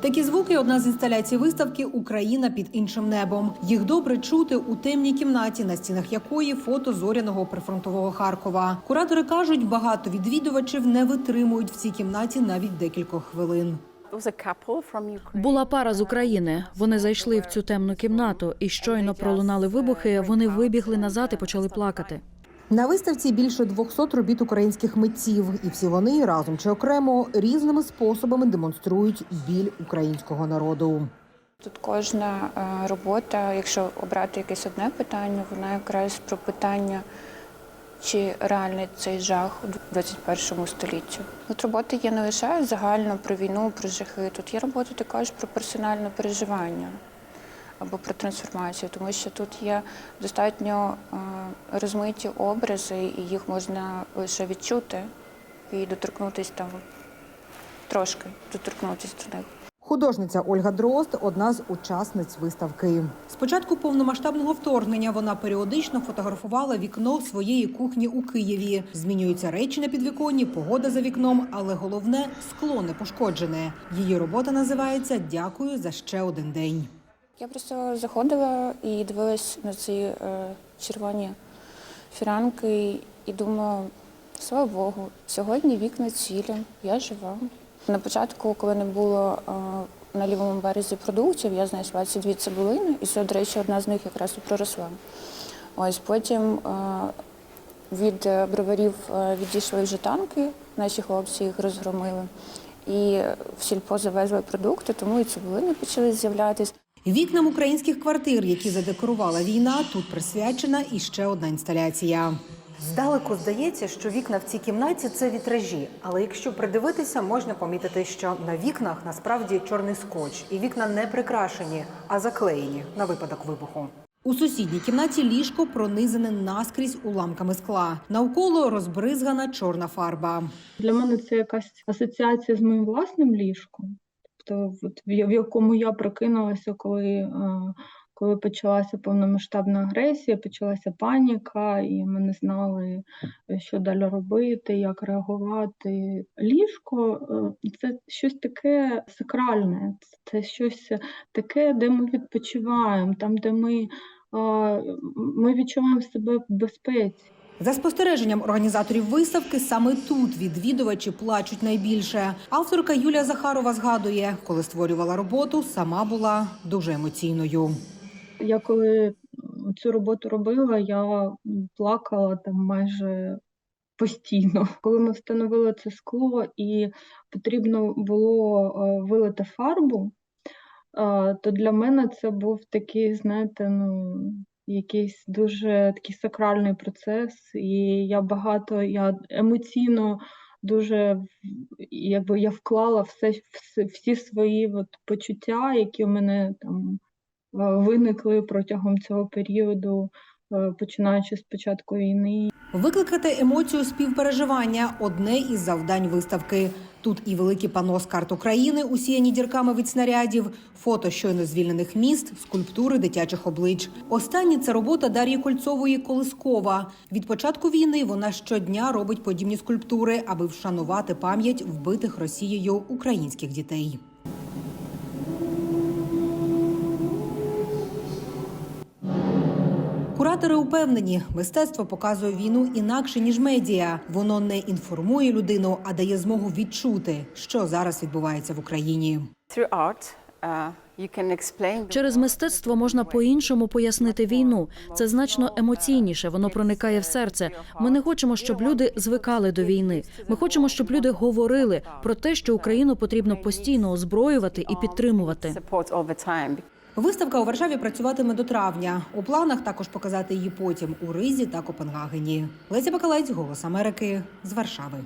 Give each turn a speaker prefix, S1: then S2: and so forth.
S1: Такі звуки одна з інсталяцій виставки Україна під іншим небом. Їх добре чути у темній кімнаті, на стінах якої фото зоряного прифронтового Харкова. Куратори кажуть, багато відвідувачів не витримують в цій кімнаті навіть декількох хвилин.
S2: Була пара з України. Вони зайшли в цю темну кімнату, і щойно пролунали вибухи. Вони вибігли назад і почали плакати.
S1: На виставці більше 200 робіт українських митців, і всі вони разом чи окремо різними способами демонструють біль українського народу.
S3: Тут кожна е, робота, якщо обрати якесь одне питання, вона якраз про питання, чи реальний цей жах у 21 столітті. Тут роботи є не лише загально про війну, про жахи. Тут є роботи також про персональне переживання або про трансформацію, тому що тут є достатньо е, розмиті образи, і їх можна лише відчути і доторкнутися там трошки, доторкнутися до них.
S1: Художниця Ольга Дрозд одна з учасниць виставки. З початку повномасштабного вторгнення вона періодично фотографувала вікно своєї кухні у Києві. Змінюються речі на підвіконні, погода за вікном, але головне скло не пошкоджене. Її робота називається Дякую за ще один день.
S3: Я просто заходила і дивилась на ці е, червоні фіранки і думала, слава Богу, сьогодні вікна цілі, я жива. На початку, коли не було е, на лівому березі продуктів, я знайшла ці дві цибулини, і це, до речі, одна з них якраз і проросла. Ось потім е, від е, броварів е, відійшли вже танки, наші хлопці їх розгромили. І в сільпо завезли продукти, тому і цибулини почали з'являтися.
S1: Вікнам українських квартир, які задекорувала війна, тут присвячена і ще одна інсталяція. Здалеку здається, що вікна в цій кімнаті це вітражі, але якщо придивитися, можна помітити, що на вікнах насправді чорний скотч, і вікна не прикрашені, а заклеєні на випадок вибуху. У сусідній кімнаті ліжко пронизане наскрізь уламками скла. Навколо розбризгана чорна фарба.
S4: Для мене це якась асоціація з моїм власним ліжком, в якому я прокинулася, коли, е, коли почалася повномасштабна агресія, почалася паніка, і ми не знали, е, що далі робити, як реагувати. Ліжко е, це щось таке сакральне, це щось таке, де ми відпочиваємо, там, де ми, ми відчуваємо себе в безпеці.
S1: За спостереженням організаторів виставки, саме тут відвідувачі плачуть найбільше. Авторка Юлія Захарова згадує, коли створювала роботу, сама була дуже емоційною.
S4: Я коли цю роботу робила, я плакала там майже постійно. Коли ми встановили це скло і потрібно було е, вилити фарбу, е, то для мене це був такий, знаєте, ну, якийсь дуже такий сакральний процес, і я багато, я емоційно дуже якби я вклала все, всі, свої от, почуття, які у мене там е, виникли протягом цього періоду, е, починаючи з початку війни.
S1: Викликати емоцію співпереживання одне із завдань виставки. Тут і великі пано з карт України, усіяні дірками від снарядів, фото щойно звільнених міст, скульптури дитячих облич. Останні це робота Дар'ї Кольцової Колискова. Від початку війни вона щодня робить подібні скульптури, аби вшанувати пам'ять вбитих Росією українських дітей. Куратори упевнені, мистецтво показує війну інакше ніж медіа. Воно не інформує людину, а дає змогу відчути, що зараз відбувається в Україні.
S5: Uh.
S2: Через мистецтво можна по-іншому пояснити війну. Це значно емоційніше. Воно проникає в серце. Ми не хочемо, щоб люди звикали до війни. Ми хочемо, щоб люди говорили про те, що Україну потрібно постійно озброювати і підтримувати.
S1: Виставка у Варшаві працюватиме до травня. У планах також показати її потім у Ризі та Копенгагені. Леся Бакалець, Голос Америки з Варшави.